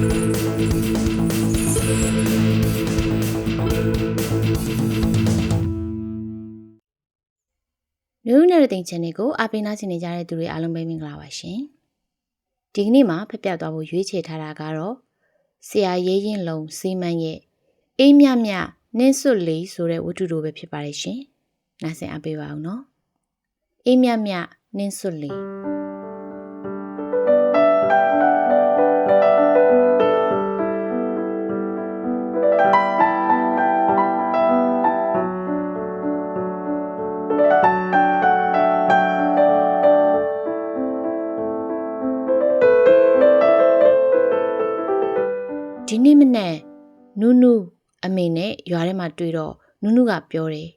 မျိုးနဲ့တဲ့တင် channel ကိုအားပေးနာဆင်နေကြတဲ့သူတွေအားလုံးပဲမင်္ဂလာပါရှင်။ဒီကနေ့မှာဖက်ပြသွားဖို့ရွေးချယ်ထားတာကတော့ဆရာရဲရင်လုံးစီမံရဲ့အေးမြမြနင်းစွတ်လေးဆိုတဲ့ဝတ္ထုတို့ပဲဖြစ်ပါတယ်ရှင်။နားဆင်အားပေးပါအောင်နော်။အေးမြမြနင်းစွတ်လေး မှာတွေ့တော့နူးနူးကပြောတယ်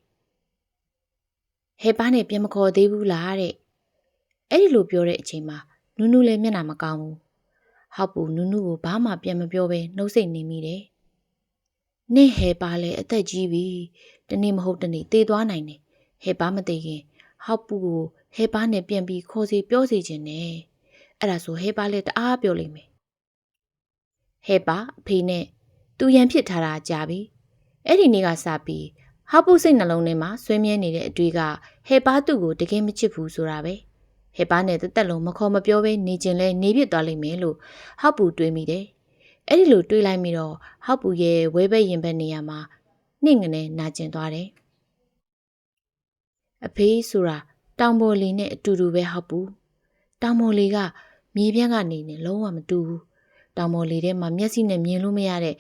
ဟဲ့ပါနဲ့ပြန်မခေါ်သေးဘူးလားတဲ့အဲ့ဒီလိုပြောတဲ့အချိန်မှာနူးနူးလည်းမျက်နှာမကောင်းဘူးဟောက်ပူနူးနူးကိုဘာမှပြန်မပြောဘဲနှုတ်ဆက်နေမိတယ်နင့်ဟဲပါလဲအသက်ကြီးပြီတနေ့မဟုတ်တနေ့သေသွားနိုင်တယ်ဟဲပါမသေးခင်ဟောက်ပူကိုဟဲပါနဲ့ပြန်ပြီးခေါ်စီပြောစီခြင်းနဲ့အဲ့ဒါဆိုဟဲပါလဲတအားပြောလိမ့်မယ်ဟဲ့ပါအဖေနဲ့သူရန်ဖြစ်ထားတာကြာပြီ အဲ့ဒီနေ့ကစပြီးဟာပုစိတ်နှလုံးထဲမှာဆွေးမြဲနေတဲ့အတွေ့ကဟဲ့ပါသူ့ကိုတကယ်မချစ်ဘူးဆိုတာပဲဟဲ့ပါနဲ့တသက်လုံးမခေါ်မပြောဘဲနေခြင်းလဲနေပြစ်သွားလိမ့်မယ်လို့ဟောက်ပူတွေးမိတယ်အဲ့ဒီလိုတွေးလိုက်ပြီးတော့ဟောက်ပူရဲ့ဝဲဘက်ရင်ဘက်နေရာမှာနှိမ့်ငနဲ့နာကျင်သွားတယ်အဖေဆိုတာတောင်ပေါ်လီနဲ့အတူတူပဲဟောက်ပူတောင်ပေါ်လီကမြေပြန့်ကနေနဲ့လုံးဝမတူဘူး တောင်ပေါ်လေထဲမှာမျက်စိနဲ့မြင်လို့မရတဲ့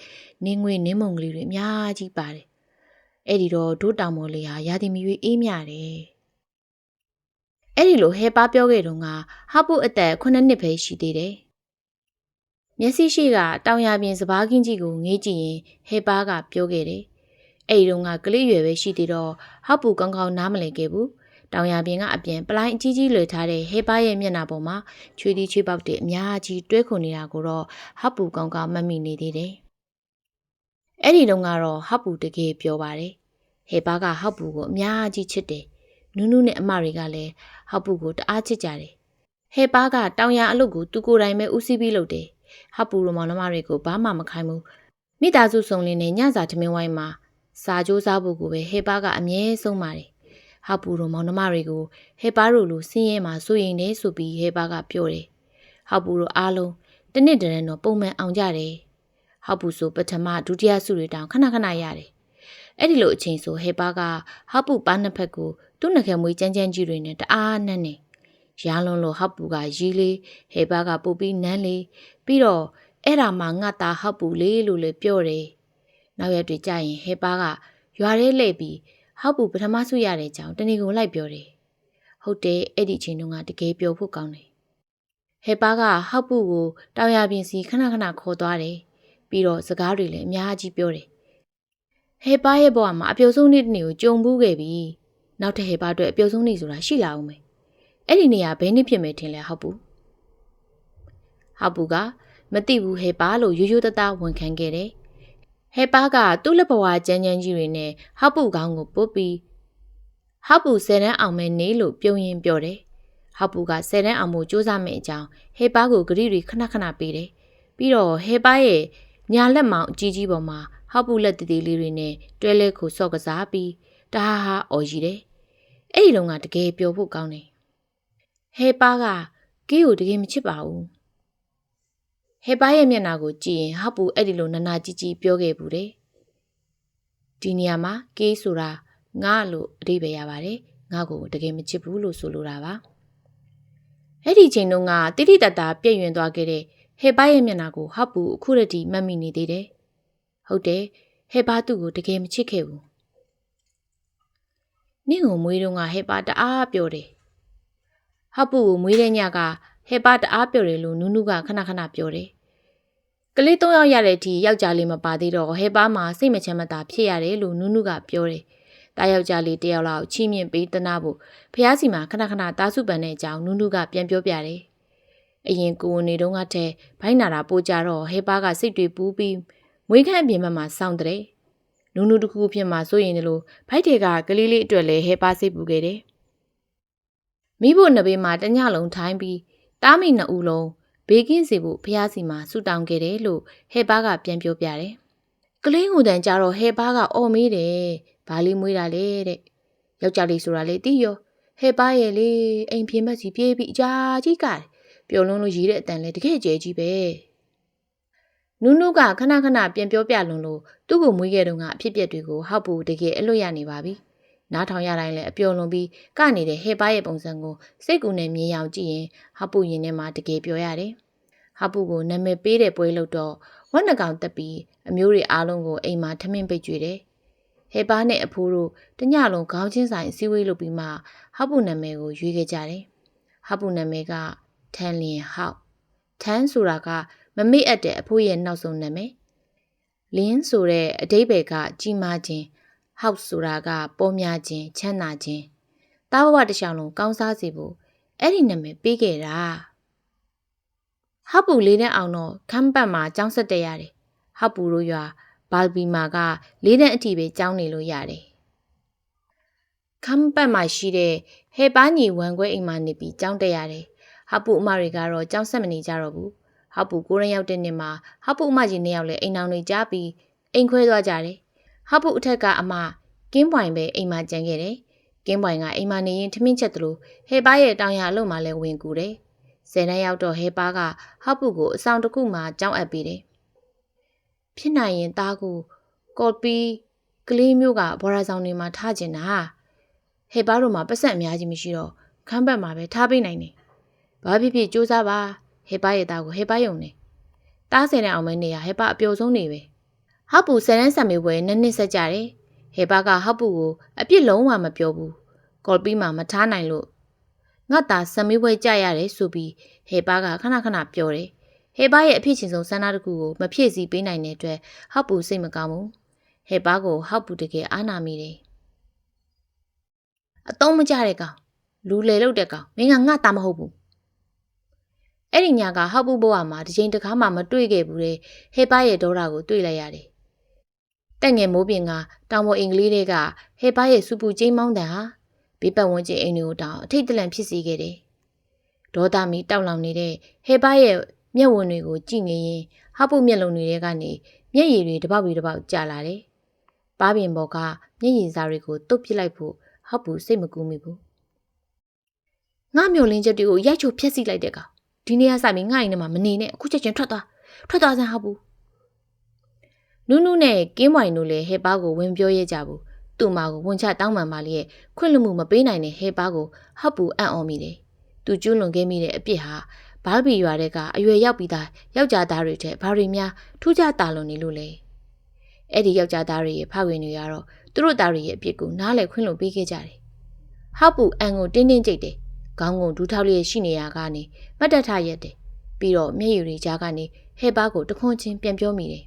နင်းငွေနင်းမုံကလေးတွေအများကြီးပါတယ်။အဲ့ဒီတော့ဒို့တောင်ပေါ်လေဟာရာသီမီရွေးအေးမြတယ်။အဲ့ဒီလိုဟဲပါပြောခဲ့တုန်းကဟပုအသက်9နှစ်ပဲရှိသေးတယ်။မျက်စိရှိကတောင်ရပြင်စပားကင်းကြီးကိုငေးကြည့်ရင်ဟဲပါကပြောခဲ့တယ်။အဲ့ဒီတုန်းကကလေးရွယ်ပဲရှိသေးတော့ဟပုကောင်းကောင်းနားမလည်ခဲ့ဘူး။ တောင်ရပြင်ကအပြင်ပလိုင်းအကြီးကြီးလွယ်ထားတဲ့ဟဲပါရဲ့မျက်နှာပေါ်မှာချွေးသီးချွေးပေါက်တွေအများကြီးတွဲခုန်နေတာကိုတော့ဟပ်ပူကောင်းကောင်းမှတ်မိနေသေးတယ်။အဲ့ဒီတုန်းကတော့ဟပ်ပူတကယ်ပြောပါတယ်။ဟဲပါကဟပ်ပူကိုအများကြီးချစ်တယ်။နူးနူးနဲ့အမတွေကလည်းဟပ်ပူကိုတအားချစ်ကြတယ်။ဟဲပါကတောင်ရအလုပ်ကိုသူကိုယ်တိုင်ပဲဦးစီးပြီးလုပ်တယ်။ဟပ်ပူရောမောင်နှမတွေကိုဘာမှမခိုင်းဘူး။မိသားစုစုံလင်းနဲ့ညစာထမင်းဝိုင်းမှာစာကြိုးစားဖို့ကိုပဲဟဲပါကအမြဲဆုံးပါတယ်။ ဟပ်ပူရောမောင်နှမတွေကိုဟဲပါတို့လိုစင်းရဲမှာစိုးရင်တယ်ဆိုပြီးဟဲပါကပြောတယ်။ဟောက်ပူတို့အားလုံးတနစ်တရန်တော့ပုံမှန်အောင်ကြတယ်။ဟောက်ပူဆိုပထမဒုတိယဆုတွေတောင်ခဏခဏရတယ်။အဲ့ဒီလိုအချိန်ဆိုဟေပါကဟောက်ပူပန်းနှစ်ဖက်ကိုသူ့နှခဲမွေးကြမ်းကြမ်းကြီးတွေနဲ့တအားနှက်နေ။ရန်လုံးလို့ဟောက်ပူကရီးလေးဟေပါကပုတ်ပြီးနန်းလေးပြီးတော့အဲ့ဒါမှငါသားဟောက်ပူလေးလို့လည်းပြောတယ်။နောက်ရက်တွေကြာရင်ဟေပါကရွာထဲလှည့်ပြီး ဟောက်ပူပထမဆုရတဲ့အကြောင်းတဏီကိုလိုက်ပြောတယ်။ဟုတ်တယ်အဲ့ဒီချိန်တုန်းကတကယ်ပြောဖို့ကောင်းတယ်ဟဲပါကဟောက်ပူကိုတောင်ရပြင်စီခဏခဏခေါ်သွားတယ်ပြီးတော့စကားတွေလည်းအများကြီးပြောတယ်ဟဲပါရဲ့ဘဝမှာအပြုံဆုံးနေ့တစ်နေ့ကိုကြုံဘူးခဲ့ပြီနောက်ထပ်ဟဲပါအတွက်အပြုံဆုံးနေ့ဆိုတာရှိလာအောင်မယ်အဲ့ဒီနေရာဘယ်နှစ်ဖြစ်မယ်ထင်လဲဟောက်ပူဟောက်ပူကမသိဘူးဟဲပါလို့ရိုးရိုးသားသားဝန်ခံခဲ့တယ် ဟဲပါကသူ့လက်ဘဝကြမ်းကြမ်းကြီးတွေနဲ့ဟောက်ပူကောင်းကိုပုတ်ပြီးဟောက်ပူဆယ်တန်းအောင်မယ်နေလို့ပြုံရင်ပြောတယ်ဟောက်ပူကဆယ်တန်းအောင်ဖို့စူးစမ်းမယ့်အကြောင်းဟေပါကိုဂရီတွေခဏခဏပေးတယ်။ပြီးတော့ဟေပါရဲ့ညာလက်မောင်အကြီးကြီးပေါ်မှာဟောက်ပူလက်တည်တည်လေးတွေနဲ့တွဲလဲခုဆော့ကစားပြီးတဟာဟာအော်ကြီးတယ်။အဲ့ဒီတော့ကတကယ်ပျော်ဖို့ကောင်းတယ်။ဟေပါကကီးကိုတကယ်မချစ်ပါဘူး။ ဟေပါရဲ့မျက်နှာကိုကြည့်ရင်ဟောက်ပူအဲ့ဒီလိုနနာကြီးကြီးပြောခဲ့ဘူးတယ်။ဒီနေရာမှာကီးဆိုတာငါလို့အဓိပ္ပာယ်ရပါတယ်။ငါကိုတကယ်မချစ်ဘူးလို့ဆိုလိုတာပါ။အဲ့ဒီချိန်တုန်းကတိတိတတ်တာပြည့်ရင်သွားခဲ့တဲ့ဟေပါရဲ့မျက်နှာကိုဟပ်ပူအခုရတီမှတ်မိနေသေးတယ်။ဟုတ်တယ်ဟေပါသူ့ကိုတကယ်မချစ်ခဲ့ဘူး။နင့်ကိုမွေးတုန်းကဟေပါတအားပြောတယ်။ဟပ်ပူကိုမွေးတဲ့ညက ဟေပါတအားပြောတယ်လို့နူးနူးကခဏခဏပြောတယ်။ကလေး၃ယောက်ရတဲ့အထိယောက်ျားလေးမပါသေးတော့ဟေပါမှာစိတ်မချမ်းမသာဖြစ်ရတယ်လို့နူးနူးကပြောတယ်။တားယောက်ျားလေးတယောက်လောက်ချီးမြှင့်ပေးတနာဖို့ဖះစီမှာခဏခဏတားစုပန်တဲ့အကြောင်းနူးနူးကပြန်ပြောပြတယ်။အရင်ကိုဝင်နေတုန်းကတည်းဘိုင်းနာတာပို့ကြတော့ဟေပါကစိတ်တွေပူးပြီးမွေးခန့်အပြင်ဘက်မှာစောင့်တဲ့နူးနူးတစ်ခုဖြစ်မှာစိုးရင်လို့ဘိုက်တွေကကလေးလေးအတွက်လည်းဟေပါစိတ်ပူခဲ့တယ်။မိဖို့နှစ်ဘေးမှာတညလုံးထိုင်းပြီး တားမိနှစ်ဦးလုံးဘေးကင်းစေဖို့ဖះစီမှာဆူတောင်းခဲ့တယ်လို့ဟဲပါကပြန်ပြောပြတယ်။ကလေးငူတန်ကြတော့ဟဲပါကအော်မေးတယ်။ဘာလေးမွေးတာလဲတဲ့။ယောက်ျားလေးဆိုတာလေတီးရောဟဲပါရဲ့လေအိမ်ပြေမက်စီပြေးပြီးအကြာကြီးကတယ်။ပျော်လွန်းလို့ရည်တဲ့အတန်လဲတကယ်ကျဲကြီးပဲ။နုနုကခဏခဏပြန်ပြောပြလွန်လို့သူ့ကိုမွေးခဲ့တုန်းကအဖြစ်အပျက်တွေကိုဟောက်ပူတကယ်အလွတ်ရနေပါပြီ။ နားထောင်ရတိုင်းလည်းအပျော်လွန်ပြီးကနေတဲ့ဟဲပါရဲ့ပုံစံကိုစိတ်ကူနဲ့မြင်အောင်ကြည့်ရင်ဟောက်ပူရင်ထဲမှာတကယ်ပြောရတယ်။ဟောက်ပူကိုနာမည်ပေးတဲ့ပွဲလို့တော့ဝက်နှကောင်တက်ပြီးအမျိုးတွေအားလုံးကိုအိမ်မှာထမင်းပိတ်ကြွေတယ်။ဟဲပါနဲ့အဖိုးတို့တညလုံးခေါင်းချင်းဆိုင်အစည်းအဝေးလုပ်ပြီးမှဟောက်ပူနာမည်ကိုရွေးခဲ့ကြတယ်။ဟောက်ပူနာမည်ကထန်လျင်ဟောက်ထန်းဆိုတာကမမေ့အပ်တဲ့အဖိုးရဲ့နောက်ဆုံးနာမည်လင်းဆိုတဲ့အတိဘယ်ကကြီးမားခြင်း ဟောက်ဆိုတာကပေါ်များခြင်းချမ်းသာခြင်းတာဘဝတစ်ချောင်းလုံးကောင်းစားစေဖို့အဲ့ဒီနာမည်ပေးခဲ့တာဟောက်ပူလေးနဲ့အောင်တော့ခမ်းပတ်မှာကျောင်းဆက်တက်ရတယ်ဟောက်ပူတို့ရွာဘာလ်ဘီမာကလေးတဲ့အထိပဲကျောင်းနေလို့ရတယ်ခမ်းပတ်မှာရှိတဲ့ဟေပါညီဝမ်ခွဲအိမ်မှာနေပြီးကျောင်းတက်ရတယ်ဟောက်ပူအမတွေကတော့ကျောင်းဆက်မနေကြတော့ဘူးဟောက်ပူကိုရရောက်တဲ့နေ့မှာဟောက်ပူအမကြီးနှစ်ယောက်လည်းအိမ်အောင်တွေကြားပြီးအိမ်ခွဲသွားကြတယ် ဟောက်ပူအထက်ကအမကင်းပွိုင်ပဲအိမ်မှာကြံခဲ့တယ်ကင်းပွိုင်ကအိမ်မှာနေရင်ထမင်းချက်သလိုဟေပါရဲ့တောင်ရအလုံးမှာလည်းဝင်ကူတယ်ဆယ်နှစ်ရောက်တော့ဟေပါကဟောက်ပူကိုအဆောင်တစ်ခုမှကြောင်းအပ်ပေးတယ်ဖြစ်နိုင်ရင်သားကိုကော်ပီကလေးမျိုးကဘော်ရာဆောင်တွေမှာထားကျင်တာဟေပါတို့မှာပတ်စံအများကြီးမရှိတော့ခမ်းဘက်မှာပဲထားပေးနိုင်တယ်ဘာဖြစ်ဖြစ်စူးစမ်းပါဟေပါရဲ့သားကိုဟေပါယုံနေတားဆယ်နဲ့အောင်မဲနေရဟေပါအပျော်ဆုံးနေပဲ ဟောက်ပူဆယ်ရန်ဆံမေပွဲနှစ်နှစ်ဆက်ကြတယ်ဟေပါကဟောက်ပူကိုအပြစ်လုံးဝမပြောဘူးကော်ပီမှာမထားနိုင်လို့ငါသားဆံမေပွဲကြရတယ်ဆိုပြီးဟေပါကခဏခဏပြောတယ်ဟေပါရဲ့အဖြစ်ချင်းဆုံးဆန္ဒတခုကိုမဖြည့်ဆည်းပေးနိုင်တဲ့အတွက်ဟောက်ပူစိတ်မကောင်းဘူးဟေပါကိုဟောက်ပူတကယ်အားနာမိတယ်အတုံးမကြတဲ့ကောင်လူလေလုတ်တဲ့ကောင်မင်းကငါသားမဟုတ်ဘူးအဲ့ဒီညကဟောက်ပူဘဝမှာတစ်ချိန်တစ်ခါမှမတွေ့ခဲ့ဘူးတဲ့ဟေပါရဲ့ဒေါတာကိုတွေ့လိုက်ရတယ် တက်ငယ်မိုးပြင်ကတောင်ပေါ်အင်္ဂလိပ်တွေကဟေပါရဲ့စူပူကျင်းမောင်းတန်ဟာဘေးပတ်ဝန်းကျင်အိမ်တွေကိုတောင်အထိတ်တလန့်ဖြစ်စေခဲ့တယ်ဒေါတာမီတောက်လောင်နေတဲ့ဟေပါရဲ့မျက်ဝန်းတွေကိုကြည့်နေရင်ဟောက်ပူမျက်လုံးတွေထဲကနေမျက်ရည်တွေတပေါက်ပြီးတပေါက်ကျလာတယ်ပါးပြင်ပေါ်ကမျက်ရည်စာတွေကိုတုတ်ပစ်လိုက်ဖို့ဟောက်ပူစိတ်မကူးမိဘူးငါမျိုးလင်းချက်တွေကိုရိုက်ချိုဖျက်ဆီးလိုက်တဲ့ကောင်ဒီနေ့ကစပြီးငါ့အိမ်ထဲမှာမနေနဲ့အခုချက်ချင်းထွက်သွားထွက်သွားစမ်းဟောက်ဘူး နူးနူးနဲ့ကင်းဝိုင်တို့လည်းဟဲပါကိုဝင်ပြောရဲကြဘူးသူ့မာကိုဝန်ချတောင်းပန်ပါလေခွင့်လွှတ်မှုမပေးနိုင်တဲ့ဟဲပါကိုဟောက်ပူအံ့ဩမိတယ်သူကျွလွန်ခဲ့မိတဲ့အပြစ်ဟာဘာဘီရွာတဲ့ကအရွယ်ရောက်ပြီးသားယောက်ျားသားတွေထက်ဘာတွေများထူးခြားတာလွန်နေလို့လဲအဲ့ဒီယောက်ျားသားတွေရဲ့ဖခင်တွေကတော့သူတို့သားတွေရဲ့အပြစ်ကိုနားလည်ခွင့်လွှတ်ပေးခဲ့ကြတယ်ဟောက်ပူအန်ကိုတင်းတင်းကြိတ်တယ်ခေါင်းကုန်ဒူးထောက်လေးရှိနေရကနေမတ်တက်ထရက်တယ်ပြီးတော့မျက်ရည်တွေကြားကနေဟဲပါကိုတခွန်းချင်းပြန်ပြောမိတယ်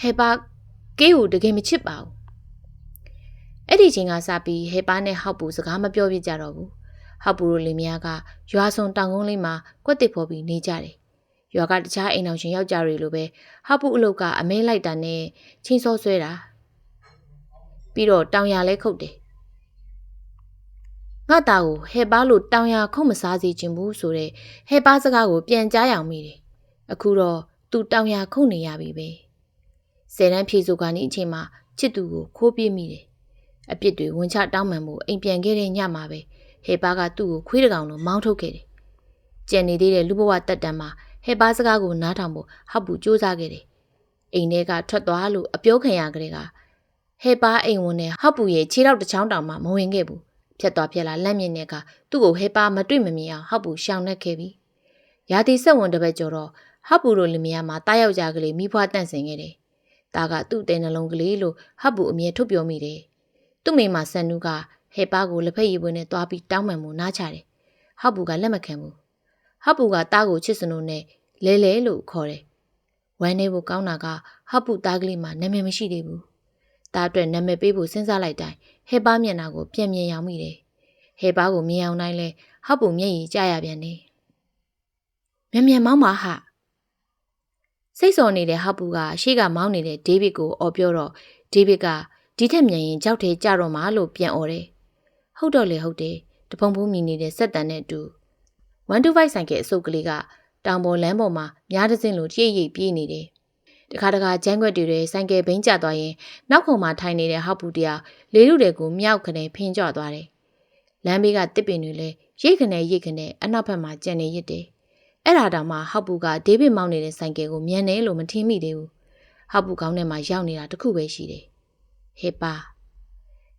ဟဲပါကေးကိုတကယ်မချစ်ပါဘူးအဲ့ဒီချိန်ကစပြီးဟဲပါနဲ့ဟောက်ပူစကားမပြောပြကြတော့ဘူးဟောက်ပူတို့လင်မယားကရွာစုံတောင်ကုန်းလေးမှာကွက်တစ်ဖော်ပြီးနေကြတယ်ရွာကတခြားအိမ်အောင်ရှင်ယောက်ျားတွေလိုပဲဟောက်ပူအလုတ်ကအမဲလိုက်တာနဲ့ချင်းစောဆွဲတာပြီးတော့တောင်ရလဲခုတ်တယ်ငါသားကိုဟဲပါလို့တောင်ရခုတ်မစားစေချင်ဘူးဆိုတဲ့ဟဲပါစကားကိုပြန်ကြားရအောင်မိတယ်အခုတော့သူတောင်ရခုတ်နေရပြီပဲ ဆယ်တန်းဖြည့်စုကနေအချိန်မှာချစ်သူကိုခိုးပြမိတယ်အပြစ်တွေဝင်ချတောင်းပန်မှုအိမ်ပြန်ခဲ့တဲ့ညမှာပဲဟေပါကသူ့ကိုခွေးတကောင်လိုမောင်းထုတ်ခဲ့တယ်ကြံနေသေးတဲ့လူဘဝတက်တန်မှာဟေပါစကားကိုနားထောင်ဖို့ဟောက်ပူစူးစမ်းခဲ့တယ်အိမ်ထဲကထွက်သွားလို့အပြောခံရကြတဲ့ကဟေပါအိမ်ဝင်နဲ့ဟောက်ပူရဲ့ခြေထောက်တစ်ချောင်းတောင်မှမဝင်ခဲ့ဘူးဖြတ်သွားဖြတ်လာလက်မြင့်နဲ့ကသူ့ကိုဟေပါမတွေ့မမြင်အောင်ဟောက်ပူရှောင်နှက်ခဲ့ပြီရာသီဆက်ဝင်တစ်ပတ်ကျော်တော့ဟောက်ပူတို့လင်မယားမှာတားယောက်ျားကလေးမိဖွားတန့်စင်ခဲ့တယ်။ ဒါကသူ့တဲ့နှလုံးကလေးလို့ဟောက်ပူအမြဲထုတ်ပြောမိတယ်။သူ့မိမဆန်နူးကဟေပါကိုလက်ဖက်ရည်ပွေးနဲ့တွားပြီးတောင်းပန်မှုနားချတယ်။ဟောက်ပူကလက်မခံဘူး။ဟောက်ပူကတားကိုချစ်စနိုးနဲ့လဲလဲလို့ခေါ်တယ်။ဝမ်းနေဖို့ကောင်းတာကဟောက်ပူတားကလေးမှာနာမည်မရှိသေးဘူး။တားအတွက်နာမည်ပေးဖို့စဉ်းစားလိုက်တိုင်းဟေပါမျက်နှာကိုပြန်မြင်ရောက်မိတယ်ဟဲပါကိုမြင်အောင်တိုင်းလဲဟောက်ပုံမျက်ရည်ကျရပြန်တယ်။မြန်မြန်မောင်းပါဟ စိတ်စော်နေတဲ့ဟောက်ပူကရှေ့ကမောင်းနေတဲ့ဒေးဗစ်ကိုအော်ပြောတော့ဒေးဗစ်ကဒီထက်မြန်ရင်ကြောက်သေးကြတော့မှလို့ပြန်អော်တယ်။ဟုတ်တော့လေဟုတ်တယ်တဖုံဖုံးမြင်နေတဲ့စက်တန်နဲ့အတူဝ125ဆိုင်ကယ်အစုပ်ကလေးကတောင်ပေါ်လမ်းပေါ်မှာများတစ်စင်းလိုတရိပ်ရိပ်ပြေးနေတယ်။တခါတခါကျန်းခွက်တွေထဲဆိုင်ကယ်ဘိန်းကျသွားရင်နောက်ခုံမှာထိုင်နေတဲ့ဟောက်ပူတယောက်လေးလူတွေကိုမြောက်ခနဲ့ဖင်းကြွသွားတယ်။လမ်းဘေးကတစ်ပင်တွေလည်းရိတ်ခနဲ့ရိတ်ခနဲ့အနောက်ဘက်မှာကျန်နေရစ်တယ်။ အဲ့ဒါတောင်မှဟောက်ပူကဒေးဗစ်မောင်းနေတဲ့ဆိုင်ကယ်ကိုမြန်တယ်လို့မထင်မိသေးဘူး။ဟောက်ပူကောင်းထဲမှာရောက်နေတာတခုပဲရှိတယ်။ဟေပါ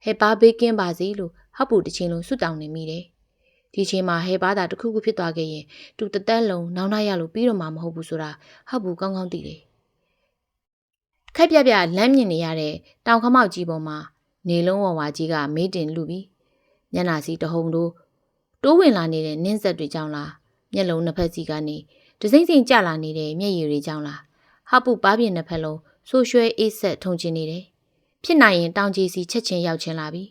ဟေပါဘေးကင်းပါစေလို့ဟောက်ပူတစ်ချိန်လုံးဆွတောင်းနေမိတယ်။ဒီချိန်မှာဟေပါတာတခုခုဖြစ်သွားခဲ့ရင်သူတသက်လုံးနောင်နှရလို့ပြီးတော့မှမဟုတ်ဘူးဆိုတာဟောက်ပူကောင်းကောင်းသိတယ်။ခက်ပြပြလမ်းမြင်နေရတဲ့တောင်ခမောက်ကြီးပေါ်မှာနေလုံးဝဝါကြီးကမေးတင်လူပြီးညနာစီတဟုန်တို့တိုးဝင်လာနေတဲ့နင်းဆက်တွေကြောင့်လား မျက်လုံးနှစ်ဖက်စီကနေဒစိမ့်စိမ့်ကျလာနေတဲ့မျက်ရည်တွေကြောင့်လားဟပုပါးပြင်းနှစ်ဖက်လုံးဆိုးရွှဲအေးဆက်ထုံချင်နေတယ်ဖြစ်နိုင်ရင်တောင်ကြီးစီချက်ချင်းရောက်ချင်းလာပြီ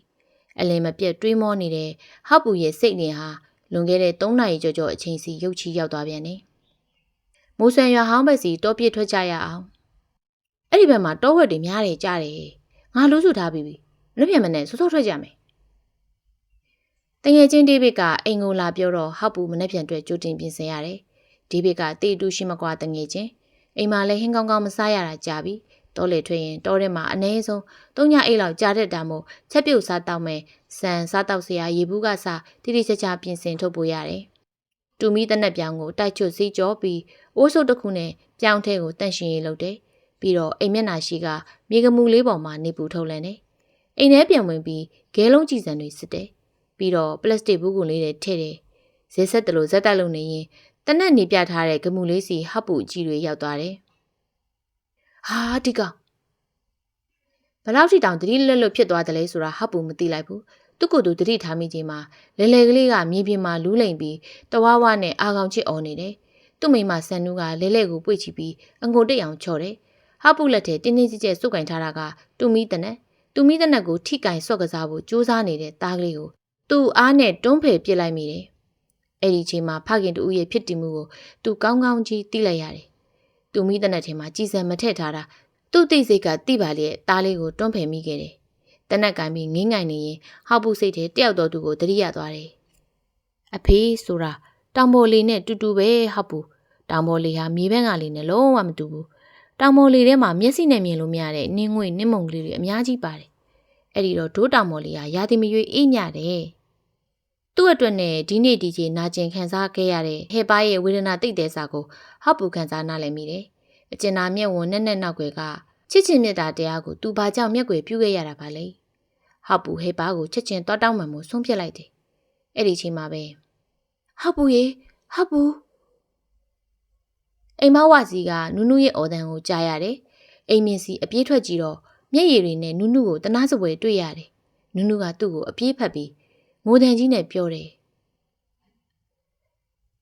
အလင်မပြတ်တွေးမောနေတဲ့ဟပူရဲ့စိတ်နေဟာလွန်ခဲ့တဲ့3နာရီကျော်ကျော်အချိန်စီရုတ်ချီရောက်သွားပြန်တယ်မိုးဆွေရွာဟောင်းဘက်စီတောပြစ်ထွက်ကြရအောင်အဲ့ဒီဘက်မှာတောဝက်တွေများတယ်ကြားတယ်ငါလို့စုထားပြီးပြီလက်ပြန်မနဲ့စောစောထွက်ကြမယ် တငယ်ချင်းဒေးဗစ်ကအိမ်ကိုလာပြောတော့ဟောက်ပူမနှက်ပြန်အတွက်ကြိုတင်ပြင်ဆင်ရတယ်ဒေးဗစ်ကတေတူရှိမကွာတငယ်ချင်းအိမ်မှာလည်းဟင်းကောင်းကောင်းမစားရတာကြာပြီတောလေထွက်ရင်တောထဲမှာအနည်းဆုံး၃ညအိတ်လောက်ကြာတတ်တာမို့ချက်ပြုတ်စားတောက်မယ်ဆန်စားတောက်စရာရေဘူးကစားတိတိကျကျပြင်ဆင်ထုတ်ဖို့ရတယ်တူမီတနက်ပြောင်ကိုတိုက်ချွတ်စီးကြောပြီးအိုးစုပ်တစ်ခုနဲ့ပြောင်းထဲကိုတန့်ရှင်ရေးလုပ်တယ်ပြီးတော့အိမ်မျက်နှာရှိကမြေကမူလေးပေါ်မှာနေပူထုတ်လန်တယ်အိမ်ထဲပြန်ဝင်ပြီးဂဲလုံးကြည်စံတွေစစ်တယ် ပြီးတော့ပလတ်စတစ်ဘူးကုန်လေးတွေထည့်တယ်ဇက်ဆက်တလို့ဇက်တက်လုံနေရင်တနက်နေပြထားတဲ့ဂမှုလေးစီဟပ်ပူကြီးတွေရောက်သွားတယ်ဟာဒီကောင်ဘလောက်ထိတောင်တတိလွတ်လွတ်ဖြစ်သွားတယ်လဲဆိုတာဟပ်ပူမသိလိုက်ဘူးသူ့ကိုယ်သူတတိထားမိချိန်မှာလဲလဲကလေးကမြေပြင်မှာလူးလိမ်ပြီးတဝါဝါနဲ့အာကောင်ချစ်អော်နေတယ်သူ့မိမဆန်နူးကလဲလဲကိုပွေ့ချပြီးအငုံတိတ်အောင်ချော်တယ်ဟပ်ပူလက်ထဲတင်းတင်းကြပ်ကြပ်စုပ်ကင်ထားတာကတူမီတနက်တူမီတနက်ကိုထိကင်ဆော့ကစားဖို့ကြိုးစားနေတဲ့သားကလေးကို သူ့အားနဲ့တွန်းဖယ်ပစ်လိုက်မိတယ်အဲ့ဒီချိန်မှာဖခင်တူရဲ့ဖြစ်တည်မှုကိုသူကောင်းကောင်းကြီးသိလိုက်ရတယ်တူမီတနက်ထဲမှာကြည်စံမထည့်ထားတာသူ့သိစိတ်ကတိပါလေသားလေးကိုတွန်းဖယ်မိခဲ့တယ်။တနက်ကင်ပြီးငင်းငိုင်နေရင်ဟောက်ပုစိတ်ထဲတယောက်တော်သူကိုတတိယသွားတယ်။အဖေးဆိုတာတောင်ပေါ်လေးနဲ့တူတူပဲဟောက်ပုတောင်ပေါ်လေးဟာမြေဘက်ကလေးနဲ့လုံးဝမတူဘူး။တောင်ပေါ်လေးထဲမှာမျက်စိနဲ့မြင်လို့မရတဲ့နင်းငွေနင်းမုံကလေးတွေအများကြီးပါတယ်။အဲ့ဒီတော့ဒိုးတောင်ပေါ်လေးဟာရာသီမရွေးအေးမြတယ်။ သူ့အတွက်နဲ့ဒီနေ့ဒီချိန်နာကျင်ခံစားခဲ့ရတဲ့ဟဲပါရဲ့ဝေဒနာတိတ်တဲ့စာကိုဟောက်ပူခံစားနားလည်မိတယ်အကျဉ်းသားမျက်ဝန်းနဲ့နဲ့နောက်ွယ်ကချစ်ချင်းမြတ်တာတရားကိုသူဘာကြောင့်မျက်ွယ်ပြုခဲ့ရတာပါလဲဟောက်ပူဟေပါကိုချစ်ချင်းတောက်တောက်မှန်မှုဆုံးဖြတ်လိုက်တယ်အဲ့ဒီချိန်မှာပဲဟောက်ပူရေဟောက်ပူအိမ်မဝစီကနုနုရဲ့အော်တန်ကိုကြားရတယ်အိမ်မြင့်စီအပြေးထွက်ကြည့်တော့မျက်ရည်တွေနဲ့နုနုကိုတနာစပွဲတွေ့ရတယ်နုနုကသူ့ကိုအပြေးဖက်ပြီး ငိုတန်ကြီးနဲ့ပြောတယ်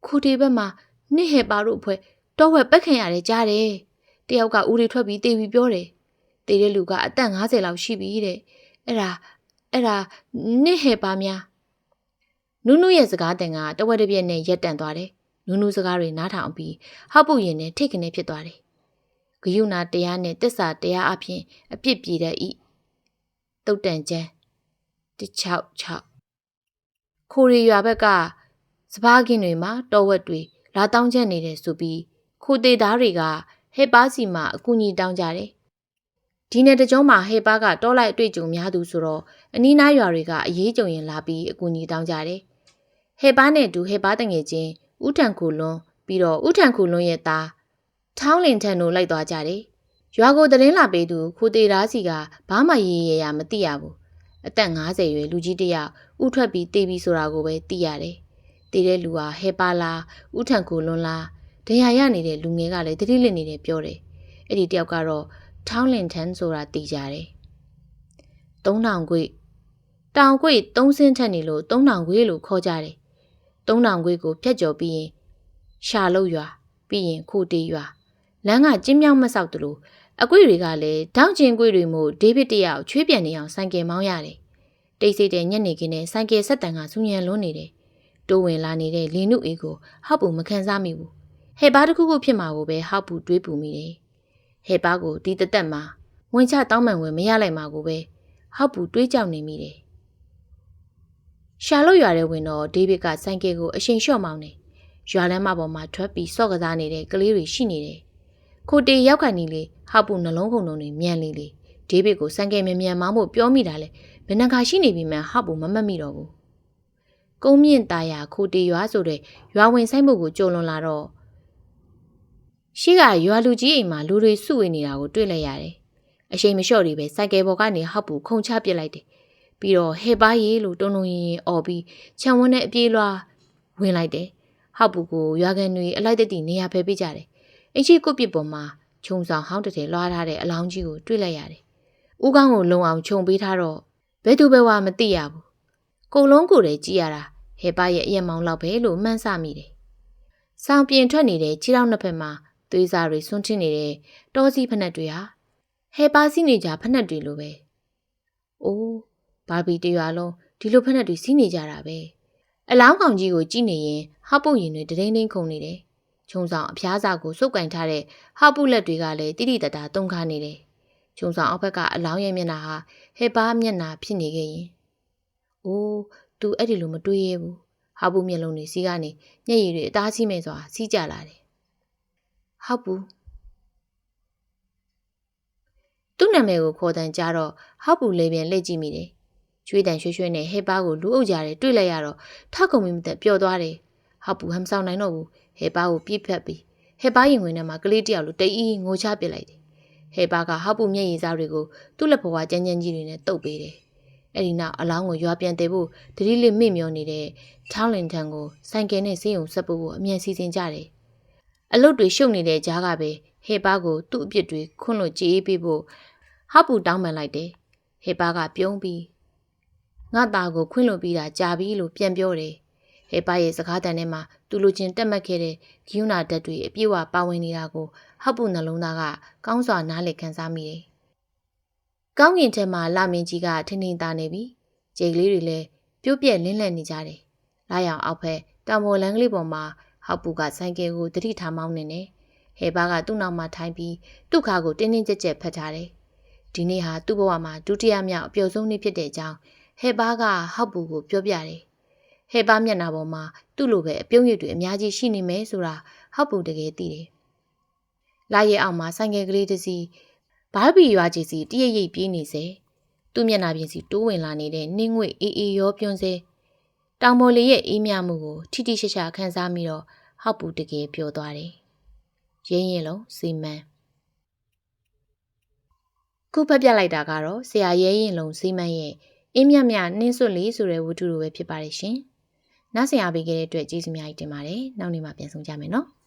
ခိုးတေဘက်မှာနှစ်ဟဲပါတို့အဖွဲတော့ဝက်ပက်ခံရတယ်ကြားတယ်တယောက်ကဦးတွေထွက်ပြီးတေးပြီးပြောတယ်တေးတဲ့လူကအသက်50လောက်ရှိပြီတဲ့အဲ့ဒါအဲ့ဒါနှစ်ဟဲပါများနုနုရဲ့စကားတန်ကတဝက်တစ်ပြက်နဲ့ရက်တန့်သွားတယ်နုနုစကားတွေနားထောင်ပြီးဟောက်ပုတ်ရင်နဲ့ထိတ်ကနေဖြစ်သွားတယ်ဂယုနာတရားနဲ့တစ္ဆာတရားအဖြစ်အပြစ်ပြေတဲ့ဤတုတ်တန်ချမ်း166 ခိုရီရွာဘက်ကစပားကင်းတွေမှာတော်ဝက်တွေလာတောင်းချက်နေတယ်ဆိုပြီးခိုသေးသားတွေကဟေပါစီမှာအကူအညီတောင်းကြတယ်။ဒီနယ်တကြောမှာဟေပါကတောလိုက်အတွေ့အကြုံများသူဆိုတော့အနီးနားရွာတွေကအရေးကြုံရင်လာပြီးအကူအညီတောင်းကြတယ်။ဟေပါနဲ့တူဟေပါတငယ်ချင်းဥထန်ခုလွန်းပြီးတော့ဥထန်ခုလွန်းရဲ့သားထောင်းလင်ထန်တို့လိုက်သွားကြတယ်။ရွာကိုတရင်လာပေးသူခိုသေးသားစီကဘာမှရေးရရမသိရဘူး။အသက်50ရွယ်လူကြီးတယောက် ဥထွက်ပြီးတေးပြီးဆိုတာကိုပဲသိရတယ်။တည်တဲ့လူဟာဟဲပါလားဥထန်ကိုလွန်းလားဒဏ်ရာရနေတဲ့လူငယ်ကလည်းတတိလစ်နေတယ်ပြောတယ်အဲ့ဒီတယောက်ကတော့ထောင်းလင်ထန်ဆိုတာသိကြတယ်3000ခွေတောင်ခွေ3ဆင်းထက်နေလို့3000ခွေလို့ခေါ်ကြတယ်3000ခွေကိုဖြတ်ကျော်ပြီးရင်ရှာလုတ်ရွာပြီးရင်ခိုတေးရွာလမ်းကကျင်းမြောင်းမဆောက်တလို့အကွေတွေကလည်းတောင်းကျင်ကွေတွေမို့ဒေးဗစ်တယောက်ချွေးပြန်နေအောင်ဆိုင်ကယ်မောင်းရတယ် တိတ်ဆိတ်တဲ့ညနေခင်းနဲ့ဆိုင်ကယ်ဆက်တန်ကဆူညံလွန်းနေတယ်တိုးဝင်လာနေတဲ့လင်းနုအေးကိုဟောက်ပူမခံစားမိဘူးဟဲ့ဘာတစ်ခုခုဖြစ်မှာကိုပဲဟောက်ပူတွေးပူမိတယ်ဟဲ့ဘာကိုဒီတသက်မှာဝင်ချတောင်းမှန်ဝင်မရလိုက်မှာကိုပဲဟောက်ပူတွေးကြောက်နေမိတယ်ရှာလို့ရွာတဲ့ဝင်တော့ဒေးဗစ်ကဆိုင်ကယ်ကိုအရှိန်လျှော့မောင်းတယ်ရွာလမ်းမပေါ်မှာထွက်ပြီးစော့ကစားနေတဲ့ကလေးတွေရှိနေတယ်။ခိုတေရောက်ခိုင်နေလေဟောက်ပူနှလုံးခုန်တုံတွေမြန်လေလေဒေးဗစ်ကိုစံကဲမြန်မြန်မောင်းဖို့ပြောမိတာလေ ဘယ်နှခါရှိနေပြီမှဟောက်ပူမမတ်မိတော့ဘူး။ကုန်းမြင့်ตาရခိုတေရွာဆိုတဲ့ရွာဝင်ဆိုင်မှုကိုကြုံလွန်လာတော့ရှိကရွာလူကြီးအိမ်မှာလူတွေစုဝေးနေတာကိုတွေ့လိုက်ရတယ်။အရှိန်မလျှော့တွေပဲစိုက်ကယ်ပေါ်ကနေဟောက်ပူခုန်ချပစ်လိုက်တယ်။ပြီးတော့ဟဲပါရီလို့တုံတုံရင်ရင်អော်ပြီးခြံဝန်းနဲ့အပြေးလွှာဝင်လိုက်တယ်။ဟောက်ပူကိုရွာကန်တွေအလိုက်တက်တီနေရာဖယ်ပေးကြတယ်။အင်ချီကုတ်ပစ်ပေါ်မှာခြုံဆောင်ဟောင်းတစ်ထည်လွှားထားတဲ့အလောင်းကြီးကိုတွေ့လိုက်ရတယ်။ဦးကောင်းကိုလုံအောင်ခြုံပေးထားတော့ ဘယ်သူပဲဝါမသိရဘူး။ကိုလုံးကိုယ်တည်းကြည့်ရတာဟဲပါရဲ့အရက်မောင်းလောက်ပဲလို့မှန်းဆမိတယ်။ဆောင်းပြင်ထွက်နေတဲ့ခြေထောက်နှစ်ဖက်မှာသွေးစားတွေဆွန့်ထင်းနေတဲ့တောစီဖက်နှက်တွေဟာဟဲပါစီးနေကြဖက်နှက်တွေလိုပဲ။အိုးဘာဘီတရွာလုံးဒီလိုဖက်နှက်တွေစီးနေကြတာပဲ။အလောင်းကောင်ကြီးကိုကြည့်နေရင်ဟောက်ပုတ်ရင်တွေဒိန်းဒိန်းခုန်နေတယ်။ခြုံဆောင်အဖျားစာကိုစုပ်ကင်ထားတဲ့ဟောက်ပုတ်လက်တွေကလည်းတိတိတတ်တာတုံခါနေတယ်။ ခြုံဆောင်အောက်ဘက်ကအလောင်းရဲ့မျက်နှာဟာဟဲပါမျက်နှာဖြစ်နေခဲ့ရင်။အိုးသူအဲ့ဒီလိုမတွေးရဘူး။ဟောက်ပုတ်မျက်လုံးတွေစီးကနေမျက်ရည်တွေအသားစီးမဲ့စွာစီးကြလာတယ်။ဟောက်ပုသူ့နာမည်ကိုခေါ်တန်ကြတော့ဟောက်ပူလေးပြန်လက်ကြည့်မိတယ်။ကျွေးတန်ရွှွှွှနဲ့ဟဲပါကိုလူအုပ်ကြတယ်တွေ့လိုက်ရတော့ထခုံမီမသက်ပျော်သွားတယ်။ဟောက်ပူဟမ်ဆောင်နိုင်တော့ဘူးဟဲပါကိုပြစ်ဖက်ပြီးဟဲပါရင်ဝင်ထဲမှာကလေးတယောက်လိုတအီးငိုချပစ်လိုက်တယ်။ ဟဲပါကဟောက်ပူမျက်ရည်စားတွေကိုသူ့လက်ဘဝကြမ်းကြမ်းကြီးတွေနဲ့တုပ်ပေးတယ်။အဲ့ဒီနောက်အလောင်းကိုရွာပြန်တယ်ဖို့တတိလေးမိမျောနေတဲ့ချောင်းလင်ထန်ကိုဆိုင်ကယ်နဲ့စေးုံဆက်ဖို့အမြန်စီစဉ်ကြတယ်။အလုတ်တွေရှုပ်နေတဲ့ကြားကပဲဟေပါကိုသူ့အပြစ်တွေခွန့်လို့ကြေးအေးပေးဖို့ဟောက်ပူတောင်းပန်လိုက်တယ်။ဟေပါကပြုံးပြီးငါသားကိုခွင့်လွတ်ပြီးတာကြာပြီလို့ပြန်ပြောတယ်။ ဟေပါရဲ့စကားတန်ထဲမှာသူလူချင်းတက်မှတ်ခဲ့တဲ့ဂိူနာဓာတ်တွေအပြည့်အဝပါဝင်နေတာကိုဟောက်ပူနှလုံးသားကကောင်းစွာနားလည်ခံစားမိတယ်။ကောင်းကင်ထဲမှာလာမင်းကြီးကထင်းထင်းသားနေပြီ။ကြိတ်ကလေးတွေလည်းပြုတ်ပြက်လင်းလက်နေကြတယ်။လာရောင်အောက်ဖက်တောင်ပေါ်လမ်းကလေးပေါ်မှာဟောက်ပူကဆိုင်ကယ်ကိုတတိထားမောင်းနေတယ်။ဟေပါကသူ့နောက်မှာထိုင်ပြီးသူ့ခါကိုတင်းတင်းကြပ်ကြပ်ဖတ်ထားတယ်။ဒီနေ့ဟာသူ့ဘဝမှာဒုတိယမြောက်အပျော်ဆုံးနေ့ဖြစ်တဲ့အကြောင်းဟဲပါကဟောက်ပူကိုပြောပြတယ်။ ဟဲပါမျက်နှာပေါ်မှာသူ့လိုပဲအပြုံးရည်တွေအများကြီးရှိနေမယ်ဆိုတာဟောက်ပူတကယ်သိတယ်။လာရဲအောင်မှာဆိုင်ကယ်ကလေးတစ်စီးဘာဘီရွာကြီးစီတရရိပ်ပြေးနေစေ။သူ့မျက်နှာပြင်စီတိုးဝင်လာနေတဲ့နှင်းငွေအေးအေးရောပြွန်းစေ။တောင်ပေါ်လေးရဲ့အေးမြမှုကိုထိထိရှရှာခန်းစားမိတော့ဟောက်ပူတကယ်ပြောသွားတယ်။ရင်းရင်လုံးစီမံခုဖတ်ပြလိုက်တာကတော့ဆရာရဲရင်လုံးစီမံရဲ့အင်းမြတ်မြနှင်းစွတ်လေးဆိုတဲ့ဝတ္ထုလိုပဲဖြစ်ပါတယ်ရှင်။ နောက်ဆင်အားပေးခဲ့တဲ့အတွက်ကျေးဇူးများကြီးတင်ပါတယ်။နောက်နေ့မှပြန်ဆောင်ကြမယ်နော်။